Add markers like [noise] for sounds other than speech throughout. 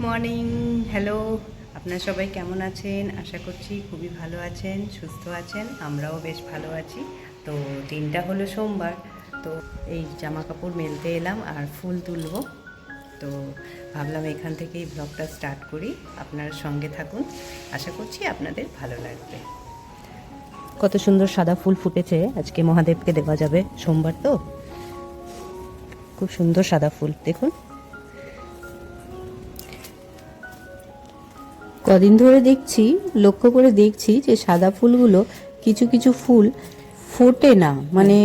Morning hello আপনারা সবাই কেমন আছেন? আশা করছি খুবই ভালো আছেন, সুস্থ আছেন, আমরাও বেশ ভালো আছি। তো দিনটা হলো সোমবার, তো এই জামা কাপড় মেলতে এলাম আর ফুল তুলবো। তো ভাবলাম এখান থেকেই ব্লগটা স্টার্ট করি। আপনার সঙ্গে থাকুন। আশা করছি আপনাদের ভালো লাগবে। কত সুন্দর সাদা ফুল ফুটেছে। আজকে মহাদেবকে দেওয়া যাবে সোমবার তো। খুব সুন্দর সাদা ফুল, দেখুন। কদিন ধরে দেখছি, লক্ষ্য করে দেখছি যে সাদা ফুলগুলো কিছু কিছু ফুল ফোটে না। মানে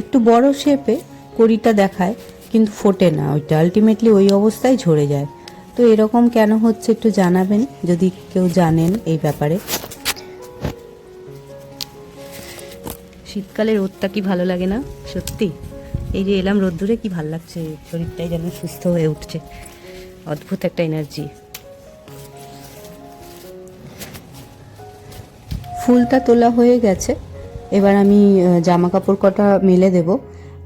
একটু বড় শেপে কড়িটা দেখায়, কিন্তু ফোটে না। ওইটা আলটিমেটলি ওই অবস্থায় ঝরে যায়। তো এরকম কেন হচ্ছে একটু জানাবেন, যদি কেউ জানেন এই ব্যাপারে। শীতকালে রোদটা কি ভালো লাগে না? সত্যি? এই যে এলাম রোদ্দুরে, কি ভালো লাগছে? শরীরটাই যেন সুস্থ হয়ে উঠছে। অদ্ভুত একটা এনার্জি ফুলটা তোলা হয়ে গেছে। এবার আমি জামা কাপড় কটা মেলে দেব।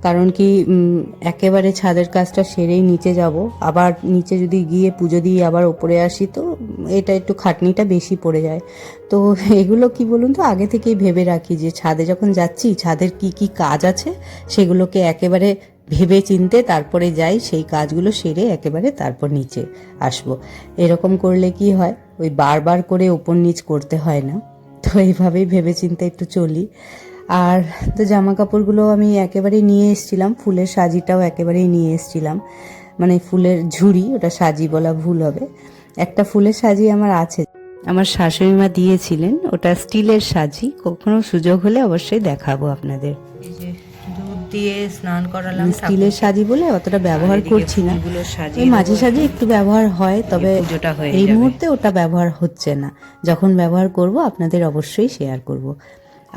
কারণ কি একেবারে ছাদের কাজটা সেরেই নিচে যাব। আবার নিচে যদি গিয়ে পুজো দিয়ে আবার ওপরে আসি, তো এটা একটু খাটনিটা বেশি পড়ে যায়। তো [laughs] এগুলো কি বলুন তো, আগে থেকেই ভেবে রাখি যে ছাদে যখন যাচ্ছি, ছাদের কি কি কাজ আছে, সেগুলোকে একেবারে ভেবে চিনতে তারপরে যাই, সেই কাজগুলো সেরে একেবারে তারপর নিচে আসব। এরকম করলে কি হয়, ওই বারবার করে ওপর নিচ করতে হয় না। তো এইভাবেই ভেবে চিন্তে একটু চলি। আর তো জামা কাপড়গুলো আমি একেবারেই নিয়ে এসেছিলাম, ফুলের সাজিটাও একেবারেই নিয়ে এসেছিলাম। মানে ফুলের ঝুড়ি, ওটা সাজি বলা ভুল হবে। একটা ফুলের সাজি আমার আছে। আমার শাশুড়ি মা দিয়েছিলেন, ওটা স্টিলের সাজি। কখনো সুযোগ হলে অবশ্যই দেখাবো আপনাদের। দিয়ে স্নান করালাম স্টিলের সাজি বলে অতটা ব্যবহার করছি না। এই মাঝে সাঝে একটু ব্যবহার হয় তবে এই। মুহূর্তে ওটা ব্যবহার হচ্ছে না। যখন ব্যবহার করব আপনাদের অবশ্যই শেয়ার করব।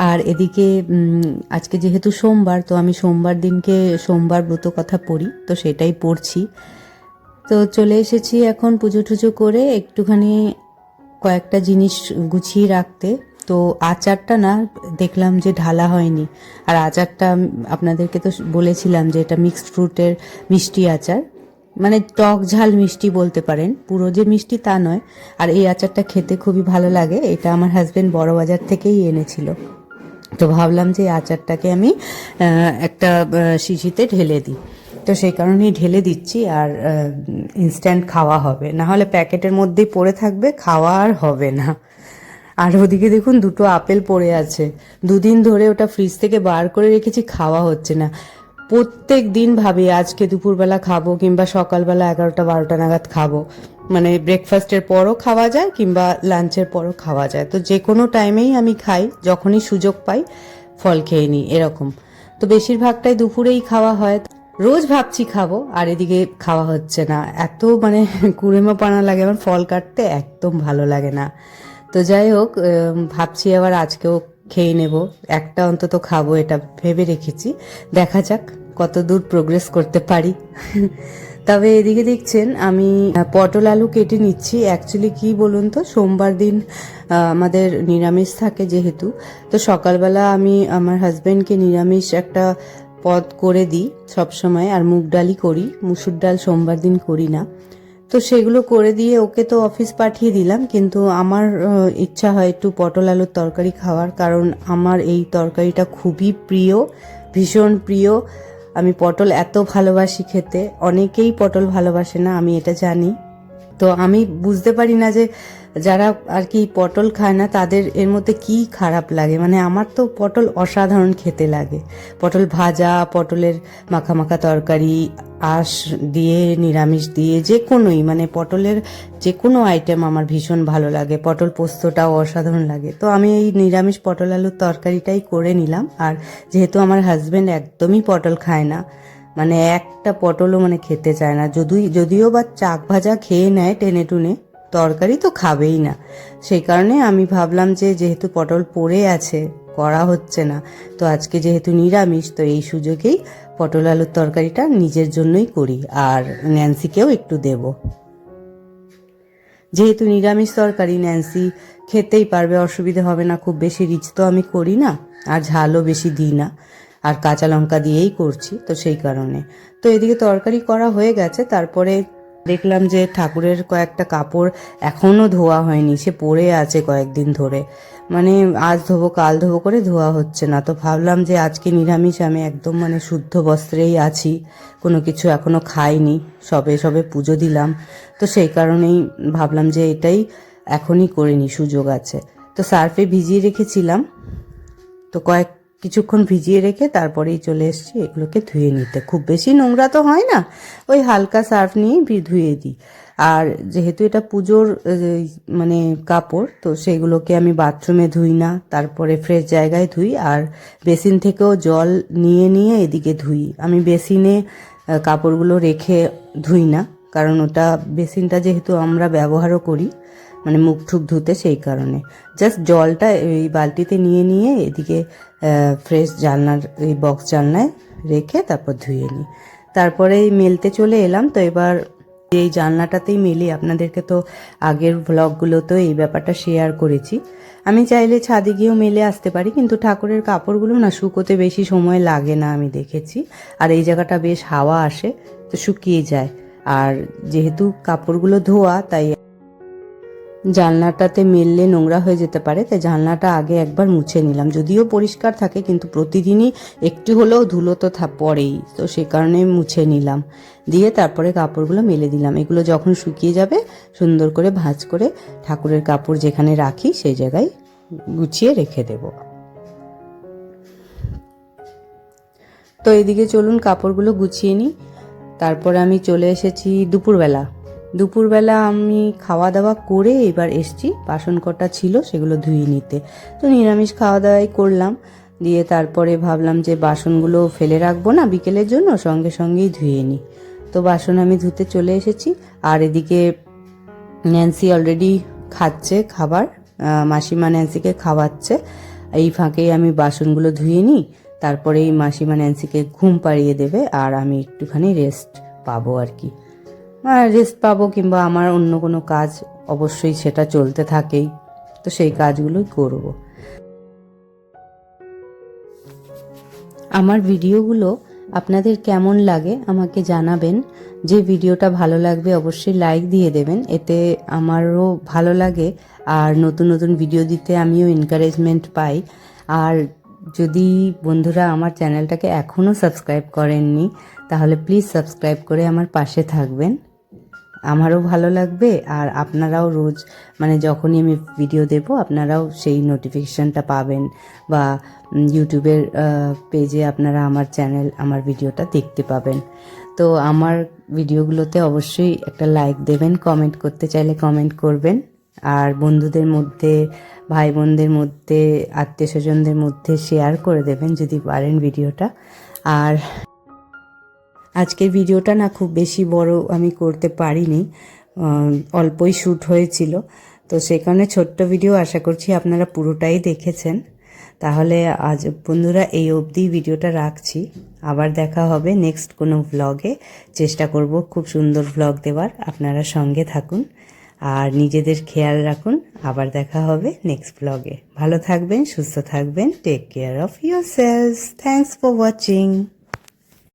আর এদিকে আজকে যেহেতু সোমবার তো আমি সোমবার দিনকে সোমবার ব্রত কথা পড়ি তো সেটাই পড়ছি। তো চলে এসেছি এখন পুজো টুজো করে একটুখানি কয়েকটা জিনিস গুছিয়ে রাখতে। তো আচারটা না দেখলাম যে ঢালা হয়নি। আর আচারটা আপনাদেরকে তো বলেছিলাম যে এটা মিক্সড ফ্রুটের মিষ্টি আচার। মানে টক ঝাল মিষ্টি বলতে পারেন। পুরো যে মিষ্টি তা নয়। আর এই আচারটা খেতে খুবই ভালো লাগে। এটা আমার হাজব্যান্ড বড় বাজার থেকেই এনেছিল। তো ভাবলাম যে আচারটাকে আমি একটা শিশিতে ঢেলে দিই। তো সেই কারণেই ঢেলে দিচ্ছি আর ইনস্ট্যান্ট খাওয়া হবে। না হলে প্যাকেটের মধ্যেই পড়ে থাকবে, খাওয়া আর হবে না। আর ওদিকে দেখুন দুটো আপেল পড়ে আছে। দুদিন ধরে ওটা ফ্রিজ থেকে বার করে রেখেছি, খাওয়া হচ্ছে না। প্রত্যেক দিন ভাবি, আজকে দুপুরবেলা খাব কিংবা সকালবেলা এগারোটা বারোটা নাগাদ খাব। মানে ব্রেকফাস্টের পরও খাওয়া যায় কিংবা লাঞ্চের পরও খাওয়া যায়। তো যে কোনো টাইমেই আমি খাই, যখনই সুযোগ পাই, ফল খেয়ে নিই, এরকম। তো বেশিরভাগটাই দুপুরেই খাওয়া হয়। রোজ ভাবছি খাব, আর এদিকে খাওয়া হচ্ছে না। এত মানে কুড়েমা পানা লাগে, আমার ফল কাটতে একদম ভালো লাগে না। তো যাই হোক ভাবছি আবার আজকেও খেয়ে নেব। একটা অন্তত খাব, এটা ভেবে রেখেছি। দেখা যাক কত দূর প্রোগ্রেস করতে পারি। তবে এদিকে দেখছেন, আমি পটল আলু কেটে নিচ্ছি। অ্যাকচুয়ালি কি বলুন তো, সোমবার দিন আমাদের নিরামিষ থাকে যেহেতু। তো সকালবেলা আমি আমার হাজবেন্ডকে নিরামিষ একটা পদ করে দিই সবসময়, আর মুগ ডালই করি। মুসুর ডাল সোমবার দিন করি না। তো সেগুলো করে দিয়ে ওকে তো অফিস পাঠিয়ে দিলাম, কিন্তু আমার ইচ্ছা হয় একটু পটল আলুর তরকারি খাওয়ার, কারণ আমার এই তরকারিটা খুবই প্রিয়, ভীষণ প্রিয়। আমি পটল এত ভালোবাসি খেতে, অনেকেই পটল ভালোবাসে না, আমি এটা জানি। তো আমি বুঝতে পারি না যে যারা আর কি পটল খায় না, তাদের এর মধ্যে কি খারাপ লাগে? মানে আমার তো পটল অসাধারণ খেতে লাগে। পটল ভাজা, পটলের মাখা মাখা তরকারি, আঁশ দিয়ে, নিরামিষ দিয়ে, যে কোনোই মানে পটলের যে কোনো আইটেম আমার ভীষণ ভালো লাগে। পটল পোস্তটাও অসাধারণ লাগে। তো আমি এই নিরামিষ পটল আলুর তরকারিটাই করে নিলাম। আর যেহেতু আমার হাজবেন্ড একদমই পটল খায় না মানে একটা পটলও মানে খেতে চায় না। যদি যদিও বা চাক ভাজা খেয়ে নেয় টেনে টুনে, তরকারি তো খাবেই না। সেই কারণে আমি ভাবলাম যে যেহেতু পটল পড়ে আছে, করা হচ্ছে না, তো আজকে যেহেতু নিরামিষ, তো এই সুযোগেই পটল আলুর তরকারিটা নিজের জন্যই করি, আর ন্যান্সিকেও একটু দেব। যেহেতু নিরামিষ তরকারি, ন্যান্সি খেতেই পারবে, অসুবিধে হবে না, খুব বেশি রিচ তো আমি করি না, আর ঝালও বেশি দিই না। আর কাঁচা লঙ্কা দিয়েই করছি, তো সেই কারণে। তো এদিকে তরকারি করা হয়ে গেছে, তারপরে দেখলাম যে ঠাকুরের কয়েকটা কাপড় এখনও ধোয়া হয়নি, সে পরে আছে কয়েকদিন ধরে। মানে আজ ধোবো, কাল ধোবো করে ধোয়া হচ্ছে না, তো ভাবলাম যে আজকে নিরামিষ, আমি একদম মানে শুদ্ধ বস্ত্রেই আছি, কোনো কিছু এখনও খাইনি, সবে সবে পুজো দিলাম, তো সেই কারণেই ভাবলাম যে এটাই এখনই করে নি সুযোগ আছে। তো সার্ফে ভিজিয়ে রেখেছিলাম, তো কয়েক কিছুক্ষণ ভিজিয়ে রেখে তারপরেই চলে এসেছি, এগুলোকে ধুয়ে নিতে। খুব বেশি নোংরা তো হয় না, ওই হালকা সার্ফ নিয়েই ধুয়ে দিই। আর যেহেতু এটা পুজোর মানে কাপড়, তো সেগুলোকে আমি বাথরুমে ধুই না, তারপরে ফ্রেশ জায়গায় ধুই আর বেসিন থেকেও জল নিয়ে নিয়ে এদিকে ধুই। আমি বেসিনে কাপড়গুলো রেখে ধুই না, কারণ ওটা, বেসিনটা যেহেতু আমরা ব্যবহারও করি মানে মুখ ঠুক ধুতে সেই কারণে। জাস্ট জলটা এই বালতিতে নিয়ে নিয়ে এদিকে ফ্রেশ জানলার, এই বক্স জানলায় রেখে তারপর ধুয়ে নিই। তারপরে মেলতে চলে এলাম। তো এবার এই জানলাটাতেই মেলি। আপনাদেরকে তো আগের ভ্লগগুলোতেও এই ব্যাপারটা শেয়ার করেছি। আমি চাইলে ছাদে গিয়েও মেলে আসতে পারি, কিন্তু ঠাকুরের কাপড়গুলো না শুকোতে বেশি সময় লাগে না আমি দেখেছি। আর এই জায়গাটা বেশ হাওয়া আসে, তো শুকিয়ে যায়। আর যেহেতু কাপড়গুলো ধোয়া, তাই জানলাটাতে মেললে নোংরা হয়ে যেতে পারে, তাই জানলাটা আগে একবার মুছে নিলাম। যদিও পরিষ্কার থাকে, কিন্তু প্রতিদিনই একটু হলেও ধুলো তো পড়েই, তো সে কারণে মুছে নিলাম। দিয়ে তারপরে কাপড়গুলো মেলে দিলাম। এগুলো যখন শুকিয়ে যাবে, সুন্দর করে ভাঁজ করে ঠাকুরের কাপড় যেখানে রাখি, সেই জায়গায় গুছিয়ে রেখে দেবো। তো এদিকে চলুন, কাপড়গুলো গুছিয়ে নিই। তারপরে আমি চলে এসেছি দুপুরবেলা। দুপুরবেলা আমি খাওয়া দাওয়া করে এবার এসছি। বাসন কটা ছিল, সেগুলো ধুয়ে নিতে। তো নিরামিষ খাওয়া দাওয়াই করলাম। দিয়ে তারপরে ভাবলাম যে বাসনগুলো ফেলে রাখব না বিকেলের জন্য, সঙ্গে সঙ্গেই ধুয়ে নিই। তো বাসন আমি ধুতে চলে এসেছি। আর এদিকে ন্যান্সি অলরেডি খাচ্ছে খাবার। মাসিমা ন্যান্সিকে খাওয়াচ্ছে। এই ফাঁকেই আমি বাসনগুলো ধুয়ে নিই। তারপরে এই মাসিমা ন্যান্সিকে ঘুম পাড়িয়ে দেবে আর আমি একটুখানি রেস্ট পাবো আর কি। রেস্ট পাবো কিংবা আমার অন্য কোনো কাজ অবশ্যই সেটা চলতে থাকেই। তো সেই কাজগুলোই করব। আমার ভিডিওগুলো আপনাদের কেমন লাগে আমাকে জানাবেন। যে ভিডিওটা ভালো লাগবে অবশ্যই লাইক দিয়ে দেবেন। এতে আমারও ভালো লাগে। আর নতুন নতুন ভিডিও দিতে আমিও এনকারেজমেন্ট পাই। আর যদি বন্ধুরা আমার চ্যানেলটাকে এখনও সাবস্ক্রাইব করেননি, তাহলে প্লিজ সাবস্ক্রাইব করে আমার পাশে থাকবেন। আমারও ভালো লাগবে আর আপনারাও রোজ মানে যখনই আমি ভিডিও দেব, আপনারাও সেই নোটিফিকেশনটা পাবেন বা ইউটিউবের পেজে আপনারা আমার চ্যানেল আমার ভিডিওটা দেখতে পাবেন। তো আমার ভিডিওগুলোতে অবশ্যই একটা লাইক দেবেন কমেন্ট করতে চাইলে কমেন্ট করবেন। আর বন্ধুদের মধ্যে ভাই বোনদের মধ্যে আত্মীয় স্বজনদের মধ্যে শেয়ার করে দেবেন যদি পারেন ভিডিওটা। আর আজকের ভিডিওটা না খুব বেশি বড় আমি করতে পারিনি অল্পই শ্যুট হয়েছিল। তো সেখানে ছোট্ট ভিডিও আশা করছি আপনারা পুরোটাই দেখেছেন। তাহলে আজ বন্ধুরা এই অবধি ভিডিওটা রাখছি। আবার দেখা হবে নেক্সট কোনো ভ্লগে চেষ্টা করব খুব সুন্দর ভ্লগ দেওয়ার। আপনারা সঙ্গে থাকুন। আর নিজেদের খেয়াল রাখুন, আবার দেখা হবে নেক্সট ব্লগে ভালো থাকবেন, সুস্থ থাকবেন take care of yourselves thanks for watching